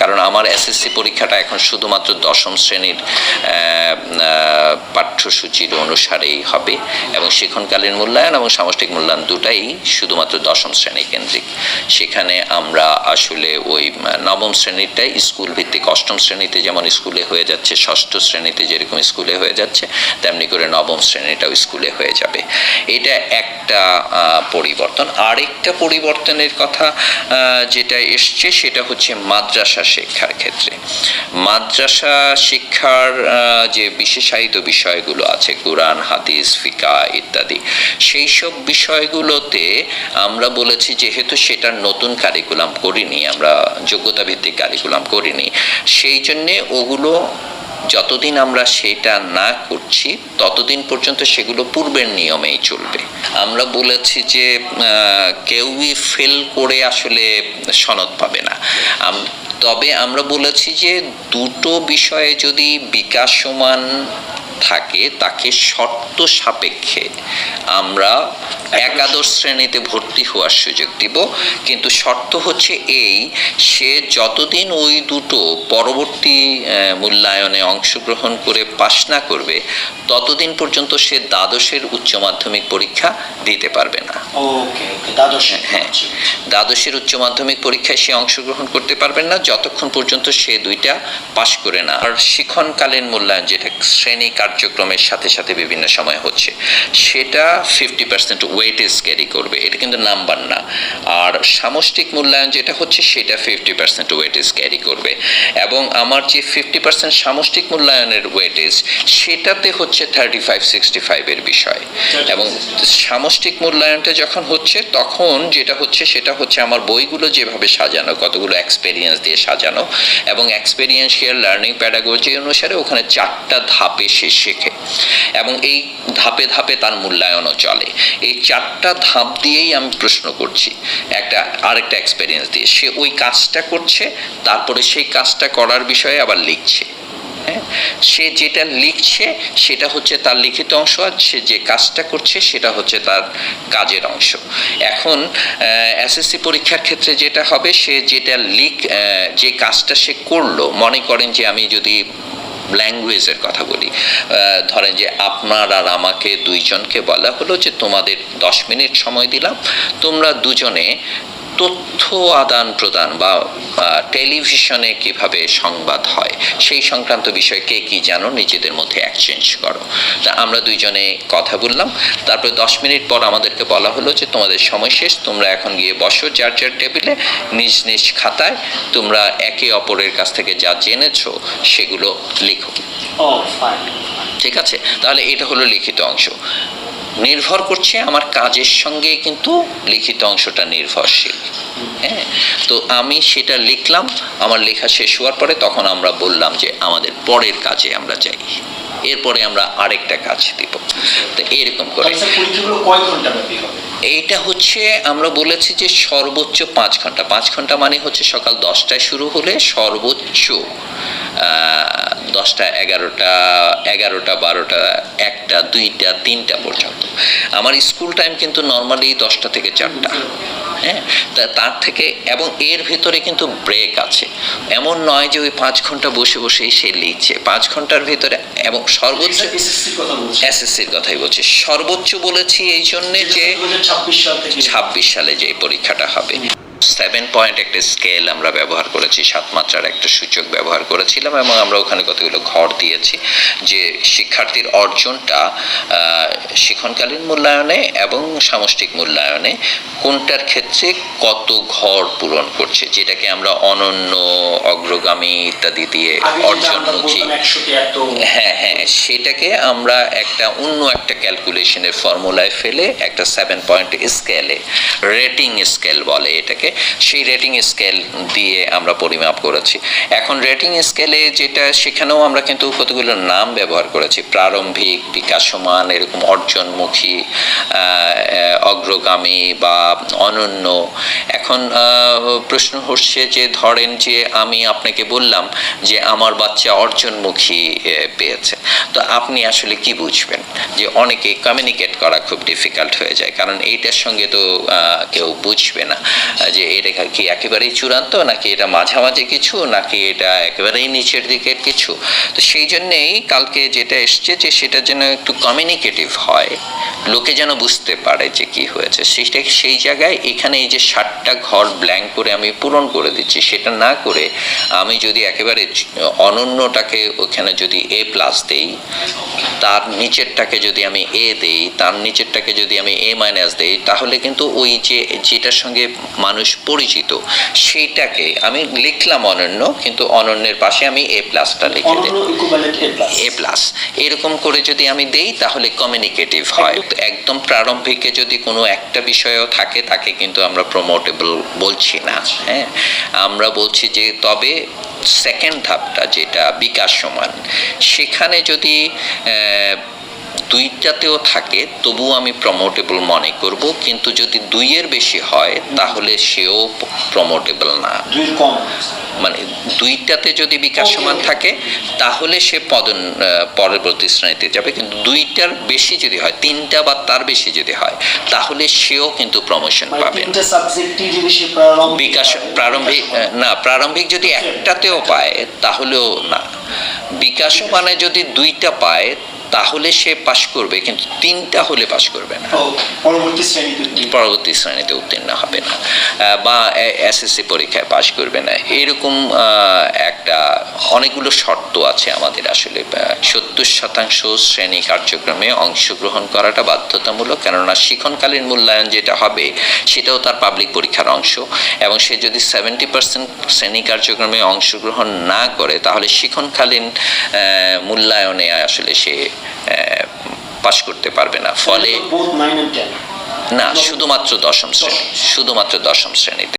কারণ আমার এসএসসি পরীক্ষাটা এখন শুধুমাত্র দশম শ্রেণির পাঠ্যসূচির অনুসারেই হবে এবং শিক্ষণকালীন মূল্যায়ন এবং সামষ্টিক মূল্যায়ন দুটাই শুধুমাত্র দশম শ্রেণি কেন্দ্রিক। সেখানে আমরা আসলে ওই নবম শ্রেণীরটাই স্কুল ভিত্তিক, অষ্টম শ্রেণীতে যেমন স্কুলে হয়ে যাচ্ছে, ষষ্ঠ শ্রেণীতে যেরকম স্কুলে হয়ে যাচ্ছে, তেমনি করে নবম শ্রেণীটাও স্কুলে হয়ে যাবে। এটা একটা পরিবর্তন। আরেকটা পরিবর্তনের কথা যেটা এসছে সেটা হচ্ছে মাদ্রাসা শিক্ষার ক্ষেত্রে। মাদ্রাসা শিক্ষার যে বিশেষায়িত বিষয়গুলো আছে, কোরআন, হাদিস, ফিকা ইত্যাদি সেই সব বিষয়গুলোতে আমরা বলেছি যেহেতু সেটার নতুন কারিকুলাম করিনি, আমরা যোগ্যতা ভিত্তিক কারিকুলাম করিনি, সেই জন্যে ওগুলো যতদিন আমরা সেটা না করছি, ততদিন পর্যন্ত সেগুলো পূর্বের নিয়মেই চলবে। আমরা বলেছি যে কেউই ফেল করে আসলে সনদ পাবে না। তবে আমরা বলেছি যে দুটো বিষয়ে যদি বিকাশমান থাকে তাকে শর্ত সাপেক্ষে আমরা একাদশ শ্রেণীতে ভর্তি হওয়ার সুযোগ দিব। কিন্তু শর্ত হচ্ছে এই সে যতদিন ওই দুটো পরবর্তী মূল্যায়নে অংশগ্রহণ করে পাশ না করবে ততদিন পর্যন্ত সে দ্বাদশের উচ্চ মাধ্যমিক পরীক্ষা দিতে পারবে না। দ্বাদশ। হ্যাঁ দ্বাদশের উচ্চ মাধ্যমিক পরীক্ষায় সে অংশগ্রহণ করতে পারবেন না যতক্ষণ পর্যন্ত সে দুইটা পাশ করে না। আর শিক্ষণকালীন মূল্যায়ন যেটা শ্রেণি কার্যক্রমের সাথে সাথে বিভিন্ন সময় হচ্ছে সেটা ফিফটি পার্সেন্ট ওয়েটেজ ক্যারি করবে এটা কিন্তু নাম্বার না। আর সামষ্টিক মূল্যায়ন যেটা হচ্ছে সেটা ফিফটি পার্সেন্ট ওয়েটেজ ক্যারি করবে। এবং আমার যে ফিফটি পার্সেন্ট সামষ্টিক মূল্যায়নের ওয়েটেজ সেটাতে হচ্ছে থার্টি ফাইভ সিক্সটি ফাইভের বিষয় এবং সামষ্টিক মূল্যায়নটা যখন হচ্ছে তখন যেটা হচ্ছে সেটা হচ্ছে আমার বইগুলো যেভাবে সাজানো কতগুলো এক্সপেরিয়েন্স দিয়ে সাজানো এবং এক্সপেরিয়েন্সিয়াল লার্নিং প্যাডাগজি অনুসারে ওখানে চারটা ধাপে সে শেখে। এবং এই ধাপে ধাপে তার মূল্যায়নও চলে। এই চারটা ধাপ দিয়েই আমি প্রশ্ন করছি, একটা, আরেকটা এক্সপেরিয়েন্স দিয়ে। সে ওই কাজটা করছে, তারপরে সেই কাজটা করার বিষয়ে আবার লিখছে। হ্যাঁ? সে যেটা লিখছে, সেটা হচ্ছে তার লিখিত অংশ, আর সে যে কাজটা করছে, সেটা হচ্ছে তার কাজের অংশ। এখন এসএসসি পরীক্ষার ক্ষেত্রে যেটা হবে, সে যেটা লিখ যে কাজটা সে করল, মনে করেন যে আমি যদি ল্যাঙ্গুয়েজের কথা বলি। ধরেন যে আপনার আর আমাকে দুইজনকে বলা হলো যে তোমাদের দশ মিনিট সময় দিলাম, তোমরা দুজনে তথ্য আদান প্রদান বা টেলিভিশনে কীভাবে সংবাদ হয় সেই সংক্রান্ত বিষয়ে কে কি জানো নিজেদের মধ্যে এক্সচেঞ্জ করো। তা আমরা দুইজনে কথা বললাম তারপরে দশ মিনিট পর আমাদেরকে বলা হলো যে তোমাদের সময় শেষ তোমরা এখন গিয়ে বসো যার যার টেবিলে নিজ নিজ খাতায় তোমরা একে অপরের কাছ থেকে যা জেনেছো সেগুলো লিখো। ঠিক আছে? তাহলে এটা হলো লিখিত অংশ। নির্ভর করছে আমার কাজের সঙ্গে কিন্তু লিখিত অংশটা নির্ভরশীল। হ্যাঁ? তো আমি সেটা লিখলাম আমার লেখা শেষ হওয়ার পরে তখন আমরা বললাম যে আমাদের পরের কাজে আমরা যাই। এরপরে আমরা আরেকটা কাজ দিব। তো এরকম করে। হবে? এইটা হচ্ছে আমরা বলেছি যে সর্বোচ্চ পাঁচ ঘণ্টা। পাঁচ ঘণ্টা মানে হচ্ছে সকাল দশটায় শুরু হলে সর্বোচ্চ আহ, দশটা এগারোটা এগারোটা বারোটা একটা দুইটা তিনটা পর্যন্ত। আমার স্কুল টাইম কিন্তু নর্মালি দশটা থেকে চারটা। হ্যাঁ? তার থেকে এবং এর ভেতরে কিন্তু ব্রেক আছে। এমন নয় যে ওই পাঁচ ঘণ্টা বসে বসেই সে লিখছে। পাঁচ ঘণ্টার ভেতরে এবং সর্বোচ্চ এসএসসির কথাই বলছি। সর্বোচ্চ বলেছি এই জন্যে যে ছাব্বিশ সাল থেকে। ছাব্বিশ সালে যে পরীক্ষাটা হবে। সেভেন পয়েন্ট একটা স্কেল আমরা ব্যবহার করেছি সাত মাত্রার একটা সূচক ব্যবহার করেছিলাম এবং আমরা ওখানে কতগুলো ঘর দিয়েছি। যে শিক্ষার্থীর অর্জনটা শিক্ষণকালীন মূল্যায়নে এবং সামষ্টিক মূল্যায়নে কোনটার ক্ষেত্রে কত ঘর পূরণ করছে যেটাকে আমরা অনন্য অগ্রগামী ইত্যাদি দিয়ে অর্জনমুখী হ্যাঁ হ্যাঁ সেটাকে আমরা একটা অন্য একটা ক্যালকুলেশনের ফর্মুলায় ফেলে একটা সেভেন পয়েন্ট স্কেলে রেটিং স্কেল বলে এটাকে সেই রেটিং স্কেল দিয়ে আমরা পরিমাপ করেছি। এখন রেটিং স্কেলে যেটা, সেখানেও আমরা কিন্তু কতগুলো নাম ব্যবহার করেছি। প্রারম্ভিক, বিকাশমান, এরকম অর্জনমুখী অগ্রগামী বা অনন্য। এখন প্রশ্ন হচ্ছে যে, ধরেন যে, আমি আপনাকে বললাম যে, আমার বাচ্চা অর্জনমুখী পেয়েছে। তো আপনি আসলে কি বুঝবেন? যে, অনেকে কমিউনিকেট করা খুব ডিফিকাল্ট হয়ে যায়। কারণ এইটার সঙ্গে তো কেউ বুঝবে না। যে এটা কি একেবারেই চূড়ান্ত, নাকি এটা মাঝামাঝি কিছু, নাকি এটা একেবারেই নিচের দিকের কিছু? তো সেই জন্যেই কালকে যেটা এসছে যে সেটা যেন একটু কমিউনিকেটিভ হয়। লোকে যেন বুঝতে পারে যে কি হয়েছে। সেটা সেই জায়গায়? এখানে এই যে ষাটটা ঘর ব্ল্যাঙ্ক করে আমি পূরণ করে দিচ্ছি, সেটা না করে আমি যদি একেবারে অনন্যটাকে ওখানে যদি এ প্লাস দেই, তার নিচেরটাকে যদি আমি এ দেই, তার নিচেরটাকে যদি আমি এ মাইনাস দেই, তাহলে কিন্তু ওই যে, যেটার সঙ্গে মানুষ পরিচিত। সেইটাকে আমি লিখলাম অনন্য কিন্তু অনন্যের পাশে আমি এ প্লাসটা লিখে দিই এ প্লাস এরকম করে যদি আমি দেই তাহলে কমিউনিকেটিভ হয়। একদম। প্রারম্ভিকে যদি কোনো একটা বিষয়ও থাকে তাকে কিন্তু আমরা প্রমোটেবল বলছি না হ্যাঁ? আমরা বলছি যে তবে সেকেন্ড ধাপটা যেটা বিকাশ সমান সেখানে যদি আহ, দুইটাতেও থাকে তবুও আমি প্রমোটেবল মনে করব কিন্তু যদি দুইয়ের বেশি হয় তাহলে সেও প্রমোটেবল না। মানে দুইটাতে যদি বিকাশ সমান থাকে তাহলে সে পদন পরবর্তী শ্রেণীতে যাবে কিন্তু দুইটার বেশি যদি হয় তিনটা বা তার বেশি যদি হয় তাহলে সেও কিন্তু প্রমোশন মানে পাবে। বিকাশ প্রারম্ভিক না প্রারম্ভিক যদি একটাতেও পায় তাহলেও না। বিকাশ মানে যদি দুইটা পায় তাহলে সে পাশ করবে কিন্তু তিনটা হলে পাশ করবে না। পরবর্তী শ্রেণীতে উত্তীর্ণ। পরবর্তী শ্রেণীতে উত্তীর্ণ হবে না। বা এসএসসি পরীক্ষায় পাশ করবে না। এরকম একটা অনেকগুলো শর্ত আছে আমাদের আসলে। সত্তর শতাংশ শ্রেণি কার্যক্রমে অংশগ্রহণ করাটা বাধ্যতামূলক কেননা শিক্ষণকালীন মূল্যায়ন যেটা হবে সেটাও তার পাবলিক পরীক্ষার অংশ। এবং সে যদি সেভেন্টি পার্সেন্ট শ্রেণি কার্যক্রমে অংশগ্রহণ না করে তাহলে শিক্ষণকালীন মূল্যায়নে আসলে সে পাশ করতে পারবে না। ফলে না শুধুমাত্র দশম শ্রেণি শুধুমাত্র দশম শ্রেণীতে।